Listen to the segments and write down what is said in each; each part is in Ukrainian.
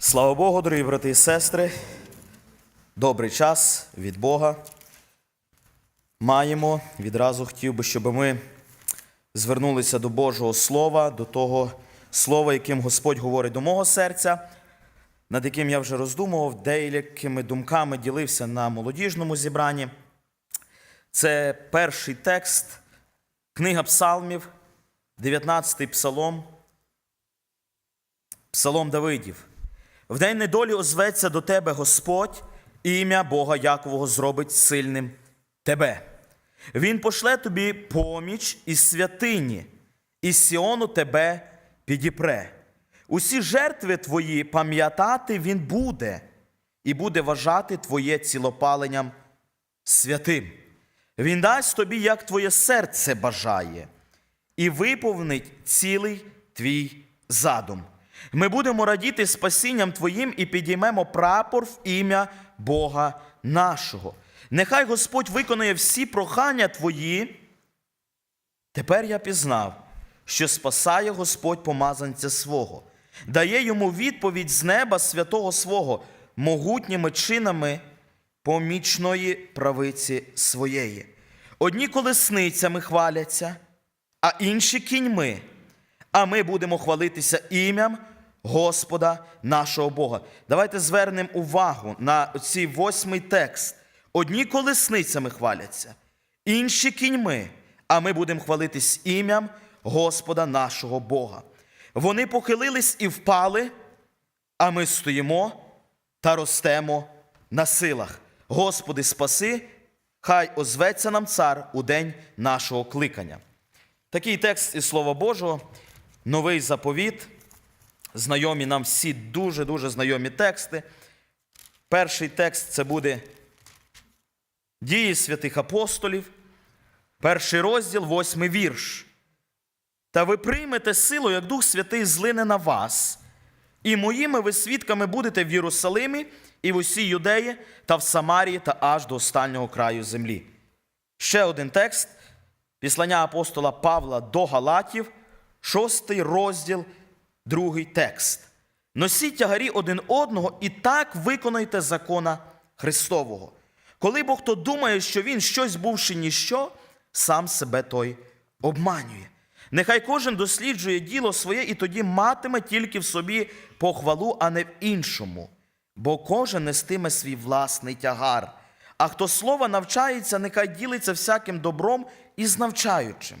Слава Богу, дорогі брати і сестри. Добрий час від Бога. Маємо. Відразу хотів би, щоб ми звернулися до Божого Слова, до того слова, яким Господь говорить до мого серця, над яким я вже роздумував, деякими думками ділився на молодіжному зібранні. Це перший текст, книга Псалмів, 19-й псалом, Псалом Давидів. В день недолі озветься до тебе Господь, і ім'я Бога Якового зробить сильним тебе. Він пошле тобі поміч із святині, і Сіону тебе підіпре. Усі жертви твої пам'ятати він буде, і буде вважати твоє цілопаленням святим. Він дасть тобі, як твоє серце бажає, і виповнить цілий твій задум. Ми будемо радіти спасінням Твоїм і підіймемо прапор в ім'я Бога нашого. Нехай Господь виконує всі прохання Твої. Тепер я пізнав, що спасає Господь помазанця свого, дає йому відповідь з неба святого свого, могутніми чинами помічної правиці своєї. Одні колесницями хваляться, а інші кіньми а ми будемо хвалитися ім'ям Господа нашого Бога. Давайте звернемо увагу на цей восьмий текст. Одні колесницями хваляться, інші кіньми, а ми будемо хвалитись ім'ям Господа нашого Бога. Вони похилились і впали, а ми стоїмо та ростемо на силах. Господи, спаси, хай озветься нам цар у день нашого кликання. Такий текст із Слова Божого, новий заповіт. Знайомі нам всі дуже-дуже знайомі тексти. Перший текст це буде Дії святих апостолів, перший розділ, восьмий вірш. Та ви приймете силу, як Дух Святий злине на вас, і моїми ви свідками будете в Єрусалимі і в усій Юдеї та в Самарії та аж до останнього краю землі. Ще один текст Післання апостола Павла до Галатів, шостий розділ, другий текст. Носіть тягарі один одного і так виконуйте закона Христового. Коли бо хто думає, що він щось бувши ніщо, сам себе той обманює. Нехай кожен досліджує діло своє і тоді матиме тільки в собі похвалу, а не в іншому, бо кожен нестиме свій власний тягар. А хто слова навчається, нехай ділиться всяким добром із навчаючим.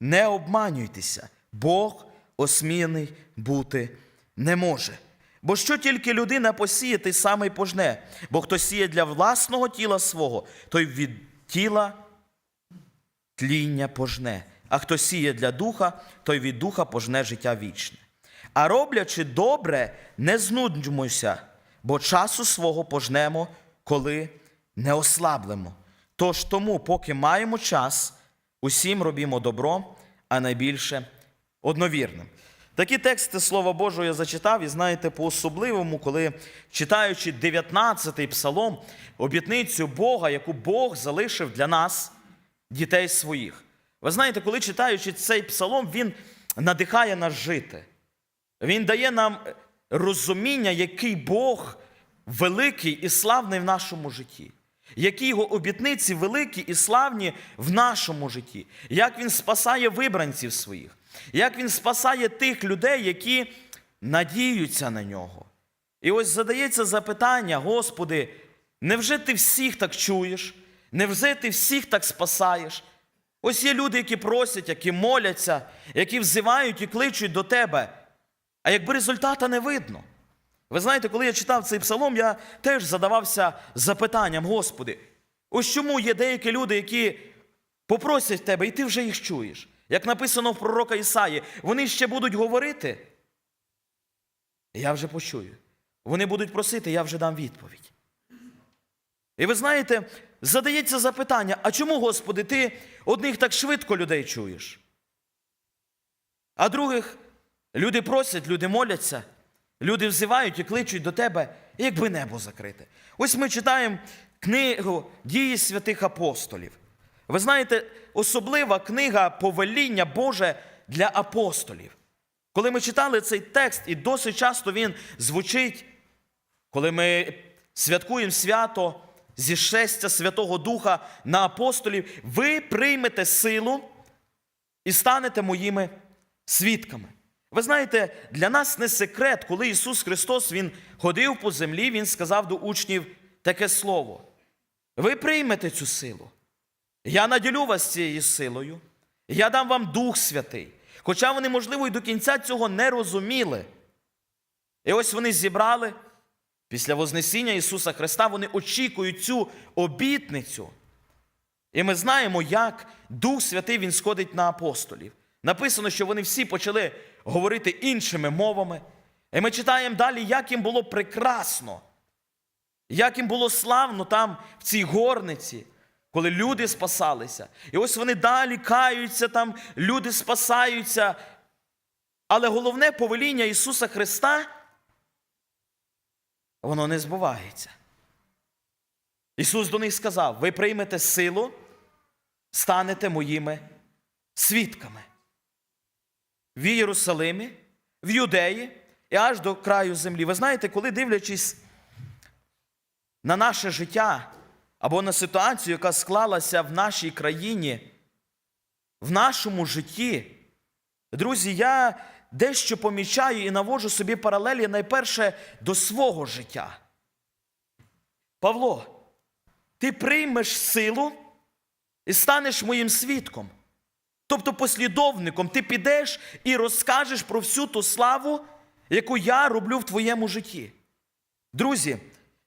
Не обманюйтеся, Бог осміяний бути не може. Бо що тільки людина посіє, той самий пожне, бо хто сіє для власного тіла свого, той від тіла тління пожне, а хто сіє для духа, той від духа пожне життя вічне. А роблячи добре, не знудьмося, бо часу свого пожнемо, коли не ослаблемо. Тож тому, поки маємо час, усім робімо добро, а найбільше одновірним. Такі тексти Слова Божого я зачитав, і знаєте, по-особливому, коли читаючи 19-й псалом, обітницю Бога, яку Бог залишив для нас, дітей своїх. Ви знаєте, коли читаючи цей псалом, він надихає нас жити. Він дає нам розуміння, який Бог великий і славний в нашому житті. Які його обітниці великі і славні в нашому житті, як він спасає вибранців своїх, як він спасає тих людей, які надіються на нього. І ось задається запитання, Господи, невже ти всіх так чуєш? Невже ти всіх так спасаєш? Ось є люди, які просять, які моляться, які взивають і кличуть до тебе, а якби результата не видно. Ви знаєте, коли я читав цей псалом, я теж задавався запитанням, Господи, ось чому є деякі люди, які попросять тебе, і ти вже їх чуєш. Як написано в пророка Ісаї, вони ще будуть говорити, я вже почую. Вони будуть просити, я вже дам відповідь. І ви знаєте, задається запитання, а чому, Господи, ти одних так швидко людей чуєш? А других люди просять, люди моляться. Люди взивають і кличуть до тебе, якби небо закрите. Ось ми читаємо книгу дії святих апостолів. Ви знаєте, особлива книга повеління Боже для апостолів. Коли ми читали цей текст, і досить часто він звучить, коли ми святкуємо свято зішестя Святого Духа на апостолів, ви приймете силу і станете моїми свідками. Ви знаєте, для нас не секрет, коли Ісус Христос Він ходив по землі, Він сказав до учнів таке слово. Ви приймете цю силу. Я наділю вас цією силою, я дам вам Дух Святий. Хоча вони, можливо, і до кінця цього не розуміли. І ось вони зібрали після Вознесіння Ісуса Христа, вони очікують цю обітницю. І ми знаємо, як Дух Святий Він сходить на апостолів. Написано, що вони всі почали говорити іншими мовами. І ми читаємо далі, як їм було прекрасно, як їм було славно там, в цій горниці, коли люди спасалися. І ось вони далі каються, там люди спасаються. Але головне повеління Ісуса Христа, воно не збувається. Ісус до них сказав: ви приймете силу, станете моїми свідками в Єрусалимі, в Юдеї і аж до краю землі. Ви знаєте, коли дивлячись на наше життя або на ситуацію, яка склалася в нашій країні, в нашому житті, друзі, я дещо помічаю і наводжу собі паралелі найперше до свого життя. Павло, ти приймеш силу і станеш моїм свідком. Тобто послідовником ти підеш і розкажеш про всю ту славу, яку я роблю в твоєму житті. Друзі,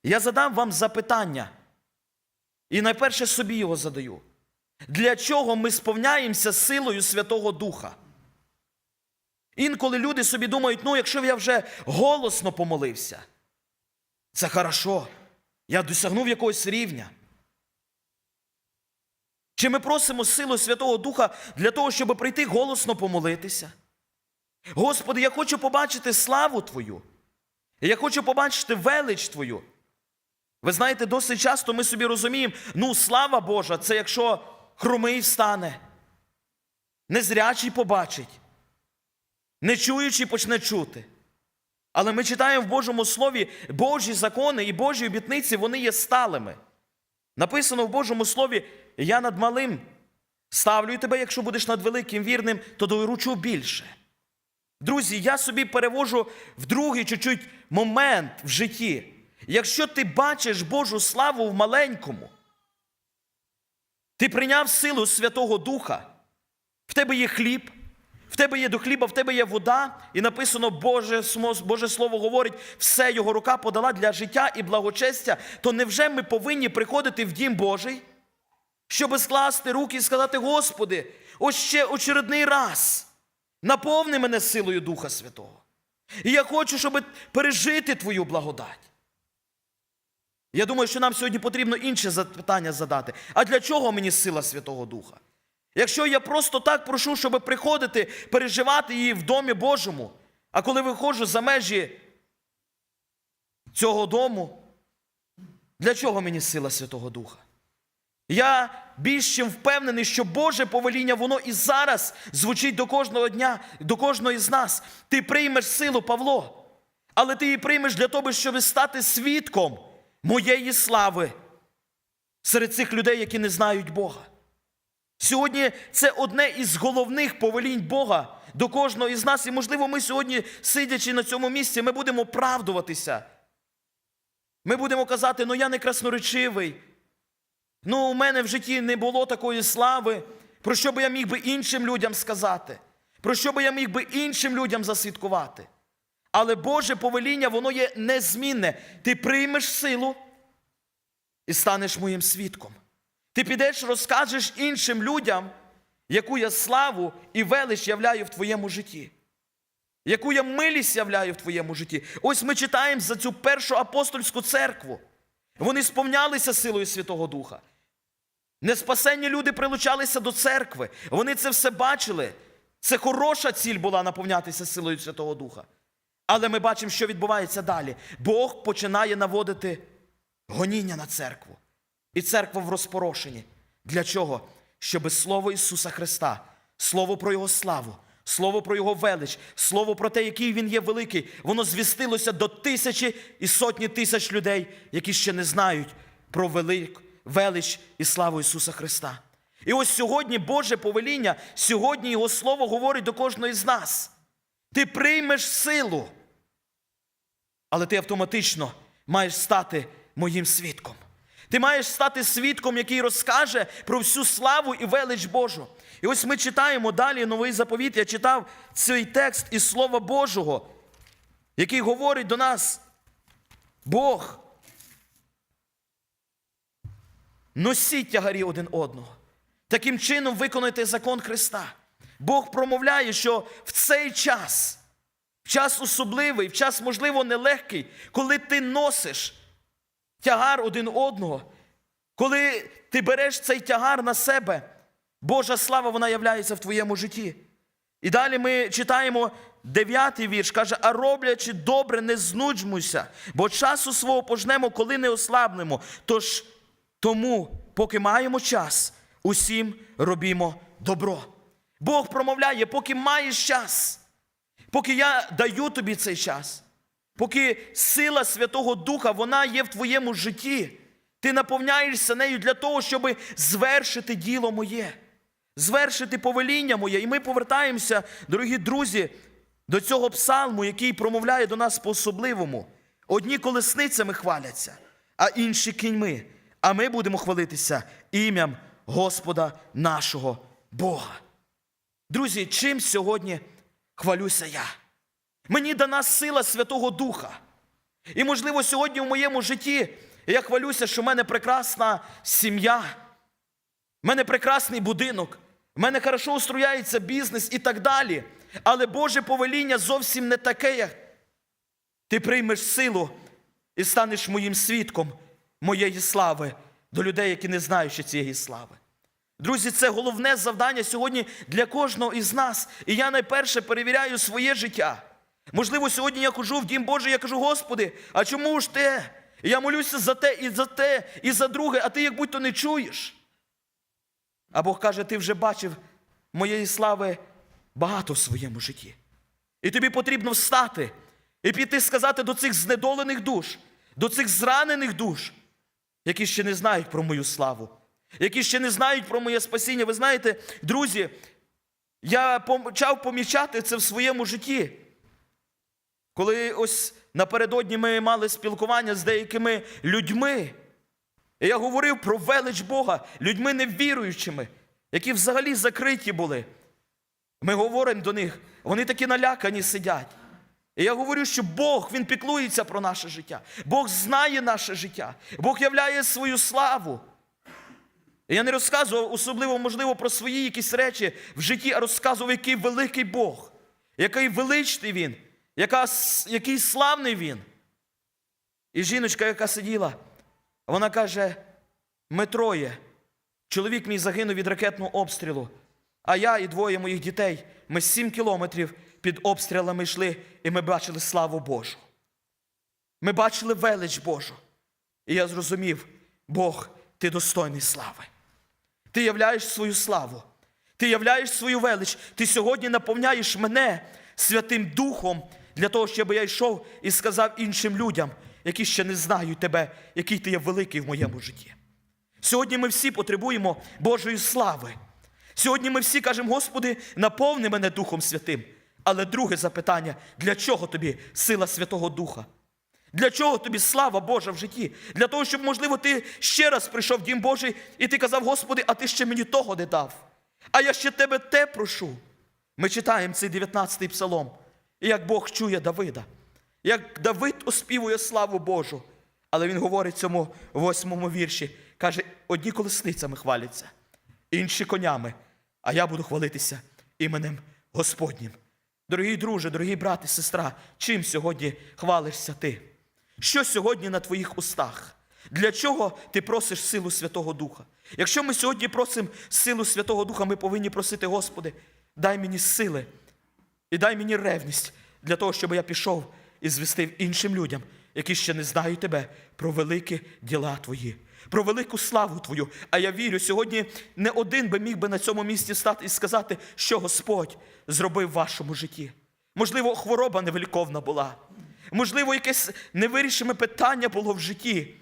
я задам вам запитання, і найперше собі його задаю. Для чого ми сповняємося силою Святого Духа? Інколи люди собі думають, ну, якщо я вже голосно помолився, це хорошо, я досягнув якогось рівня. Чи ми просимо силу Святого Духа для того, щоб прийти голосно помолитися? Господи, я хочу побачити славу Твою. Я хочу побачити велич Твою. Ви знаєте, досить часто ми собі розуміємо, ну, слава Божа, це якщо хромий встане, незрячий побачить, нечуючий почне чути. Але ми читаємо в Божому Слові Божі закони і Божі обітниці, вони є сталими. Написано в Божому Слові, я над малим ставлю тебе, якщо будеш над великим вірним, то доручу більше. Друзі, я собі перевожу в другий чуть-чуть момент в житті. Якщо ти бачиш Божу славу в маленькому, ти прийняв силу Святого Духа, в тебе є хліб, в тебе є до хліба, в тебе є вода, і написано, Боже, Боже Слово говорить, все його рука подала для життя і благочестя, то невже ми повинні приходити в дім Божий, щоб скласти руки і сказати, Господи, ось ще очередний раз наповни мене силою Духа Святого. І я хочу, щоб пережити Твою благодать. Я думаю, що нам сьогодні потрібно інше запитання задати. А для чого мені сила Святого Духа? Якщо я просто так прошу, щоб приходити, переживати її в домі Божому, а коли виходжу за межі цього дому, для чого мені сила Святого Духа? Я більш чим впевнений, що Боже повеління, воно і зараз звучить до кожного дня, до кожного із нас. Ти приймеш силу, Павло, але ти її приймеш для того, щоб стати свідком моєї слави серед цих людей, які не знають Бога. Сьогодні це одне із головних повелінь Бога до кожного із нас. І, можливо, ми сьогодні, сидячи на цьому місці, ми будемо правдуватися. Ми будемо казати, ну я не красноречивий. Ну, у мене в житті не було такої слави, про що би я міг би іншим людям сказати, про що би я міг би іншим людям засвідкувати. Але Боже повеління, воно є незмінне. Ти приймеш силу і станеш моїм свідком. Ти підеш, розкажеш іншим людям, яку я славу і велич являю в твоєму житті, яку я милість являю в твоєму житті. Ось ми читаємо за цю першу апостольську церкву. Вони сповнялися силою Святого Духа. Неспасенні люди прилучалися до церкви. Вони це все бачили. Це хороша ціль була наповнятися силою Святого Духа. Але ми бачимо, що відбувається далі. Бог починає наводити гоніння на церкву. І церква в розпорошенні. Для чого? Щоби Слово Ісуса Христа, Слово про Його славу, слово про його велич, слово про те, який він є великий, воно звістилося до тисячі і сотні тисяч людей, які ще не знають про велик, велич і славу Ісуса Христа. І ось сьогодні Боже повеління, сьогодні Його Слово говорить до кожного з нас. Ти приймеш силу, але ти автоматично маєш стати моїм свідком. Ти маєш стати свідком, який розкаже про всю славу і велич Божу. І ось ми читаємо далі новий заповіт. Я читав цей текст із Слова Божого, який говорить до нас: Бог. Носіть тягарі один одного. Таким чином виконуйте закон Христа. Бог промовляє, що в цей час, час особливий, в час, можливо, нелегкий, коли ти носиш тягар один одного, коли ти береш цей тягар на себе, Божа слава вона являється в твоєму житті. І далі ми читаємо дев'ятий вірш, каже, а роблячи добре, не знуджмуйся, бо часу свого пожнемо, коли не ослабнемо. Тож тому, поки маємо час, усім робімо добро. Бог промовляє, поки маєш час, поки я даю тобі цей час, поки сила Святого Духа вона є в твоєму житті, ти наповняєшся нею для того, щоб звершити діло моє, звершити повеління моє. І ми повертаємося, дорогі друзі, до цього псалму, який промовляє до нас по-особливому. Одні колесницями хваляться, а інші кіньми. А ми будемо хвалитися ім'ям Господа нашого Бога. Друзі, чим сьогодні хвалюся я? Мені дана сила Святого Духа. І, можливо, сьогодні в моєму житті я хвалюся, що в мене прекрасна сім'я, в мене прекрасний будинок, в мене хорошо устрояється бізнес і так далі. Але Боже повеління зовсім не таке, як ти приймеш силу і станеш моїм свідком моєї слави до людей, які не знають ще цієї слави. Друзі, це головне завдання сьогодні для кожного із нас. І я найперше перевіряю своє життя. Можливо, сьогодні я хожу в Дім Божий, я кажу, Господи, а чому ж? І Я молюся за те, і за те, і за друге, а ти як будь-то не чуєш. А Бог каже, ти вже бачив моєї слави багато в своєму житті. І тобі потрібно встати і піти сказати до цих знедолених душ, до цих зранених душ, які ще не знають про мою славу, які ще не знають про моє спасіння. Ви знаєте, друзі, я почав помічати це в своєму житті. Коли ось напередодні ми мали спілкування з деякими людьми, і я говорив про велич Бога, людьми невіруючими, які взагалі закриті були. Ми говоримо до них, вони такі налякані сидять. І я говорю, що Бог Він піклується про наше життя. Бог знає наше життя, Бог являє свою славу. Я не розказував особливо, можливо, про свої якісь речі в житті, а розказував, який великий Бог, який величний Він, яка, який славний Він. І жіночка, яка сиділа, вона каже: ми троє. Чоловік мій загинув від ракетного обстрілу, а я і двоє моїх дітей, ми сім кілометрів під обстрілами йшли, і ми бачили славу Божу. Ми бачили велич Божу. І я зрозумів, Бог, ти достойний слави. Ти являєш свою славу, ти являєш свою велич. Ти сьогодні наповняєш мене Святим Духом для того, щоб я йшов і сказав іншим людям, які ще не знають тебе, який ти є великий в моєму житті. Сьогодні ми всі потребуємо Божої слави. Сьогодні ми всі кажемо, Господи, наповни мене Духом Святим. Але друге запитання: для чого тобі сила Святого Духа? Для чого тобі слава Божа в житті? Для того, щоб, можливо, ти ще раз прийшов в Дім Божий, і ти казав, Господи, а ти ще мені того не дав. А я ще тебе те прошу. Ми читаємо цей 19-й псалом, і як Бог чує Давида, як Давид оспівує славу Божу. Але він говорить цьому восьмому вірші, каже, одні колесницями хваляться, інші конями, а я буду хвалитися іменем Господнім. Дорогі друже, дорогі брати, сестра, чим сьогодні хвалишся ти? Що сьогодні на твоїх устах? Для чого ти просиш силу Святого Духа? Якщо ми сьогодні просимо силу Святого Духа, ми повинні просити, Господи, дай мені сили і дай мені ревність для того, щоб я пішов і звістив іншим людям, які ще не знають тебе про великі діла Твої, про велику славу Твою. А я вірю, сьогодні не один би міг би на цьому місці стати і сказати, що Господь зробив в вашому житті. Можливо, хвороба невеликовна була. Можливо, якесь невирішене питання було в житті.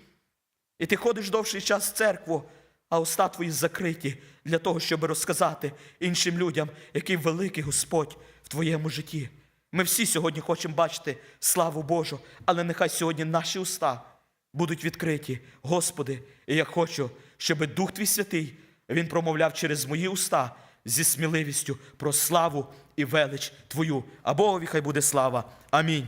І ти ходиш довший час в церкву, а уста твої закриті для того, щоб розказати іншим людям, який великий Господь в твоєму житті. Ми всі сьогодні хочемо бачити славу Божу, але нехай сьогодні наші уста будуть відкриті. Господи, і я хочу, щоб Дух Твій Святий Він промовляв через мої уста зі сміливістю про славу і велич Твою. А Богові хай буде слава. Амінь.